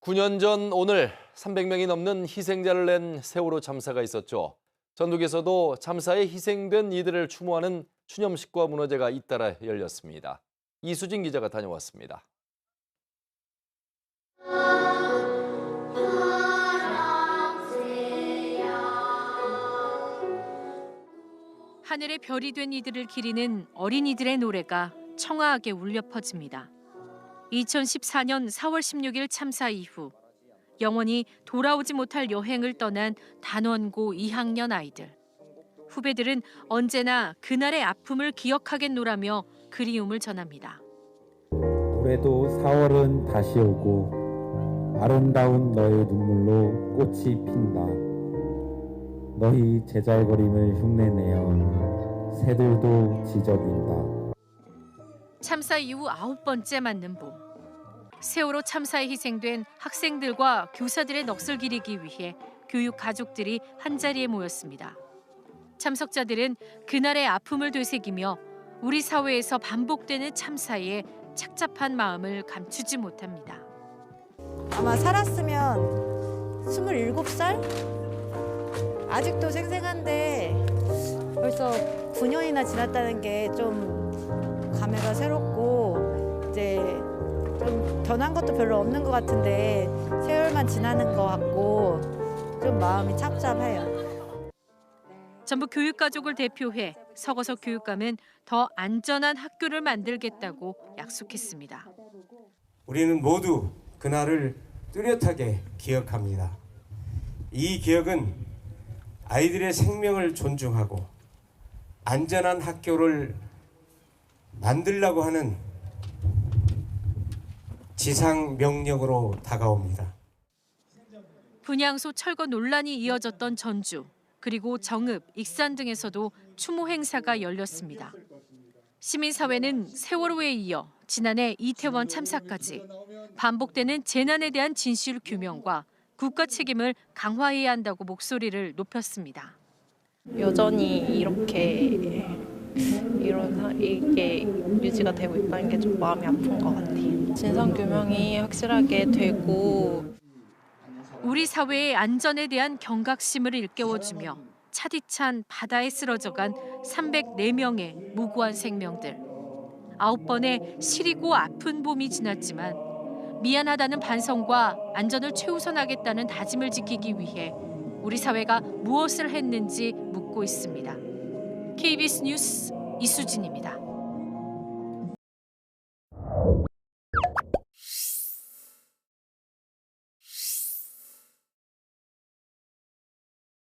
9년 전 오늘 300명이 넘는 희생자를 낸 세월호 참사가 있었죠. 전국에서도 참사에 희생된 이들을 추모하는 추념식과 문화제가 잇따라 열렸습니다. 이수진 기자가 다녀왔습니다. 하늘의 별이 된 이들을 기리는 어린이들의 노래가 청아하게 울려 퍼집니다. 2014년 4월 16일 참사 이후 영원히 돌아오지 못할 여행을 떠난 단원고 2학년 아이들. 후배들은 언제나 그날의 아픔을 기억하겠노라며 그리움을 전합니다. 올해도 4월은 다시 오고 아름다운 너의 눈물로 꽃이 핀다. 너희 제잘거림을 흉내내어 새들도 지저분다. 참사 이후 아홉 번째 맞는 봄. 세월호 참사에 희생된 학생들과 교사들의 넋을 기리기 위해 교육 가족들이 한자리에 모였습니다. 참석자들은 그날의 아픔을 되새기며 우리 사회에서 반복되는 참사에 착잡한 마음을 감추지 못합니다. 아마 살았으면 27살? 아직도 생생한데 벌써 9년이나 지났다는 게좀 감회가 새롭고 이제 좀 변한 것도 별로 없는 것 같은데 세월만 지나는 것 같고 좀 마음이 착잡해요. 전북 교육가족을 대표해 서거석 교육감은 더 안전한 학교를 만들겠다고 약속했습니다. 우리는 모두 그날을 뚜렷하게 기억합니다. 이 기억은 아이들의 생명을 존중하고 안전한 학교를 만들라고 하는 지상 명령으로 다가옵니다. 분향소 철거 논란이 이어졌던 전주 그리고 정읍, 익산 등에서도 추모 행사가 열렸습니다. 시민사회는 세월호에 이어 지난해 이태원 참사까지 반복되는 재난에 대한 진실 규명과 국가 책임을 강화해야 한다고 목소리를 높였습니다. 여전히 이렇게 이런 사- 이게 유지가 되고 있다는 게 좀 마음이 아픈 것 같아요. 진상 규명이 확실하게 되고 우리 사회의 안전에 대한 경각심을 일깨워주며 차디찬 바다에 쓰러져간 304명의 무고한 생명들. 아홉 번의 시리고 아픈 봄이 지났지만 미안하다는 반성과 안전을 최우선하겠다는 다짐을 지키기 위해 우리 사회가 무엇을 했는지 묻고 있습니다. KBS 뉴스 이수진입니다.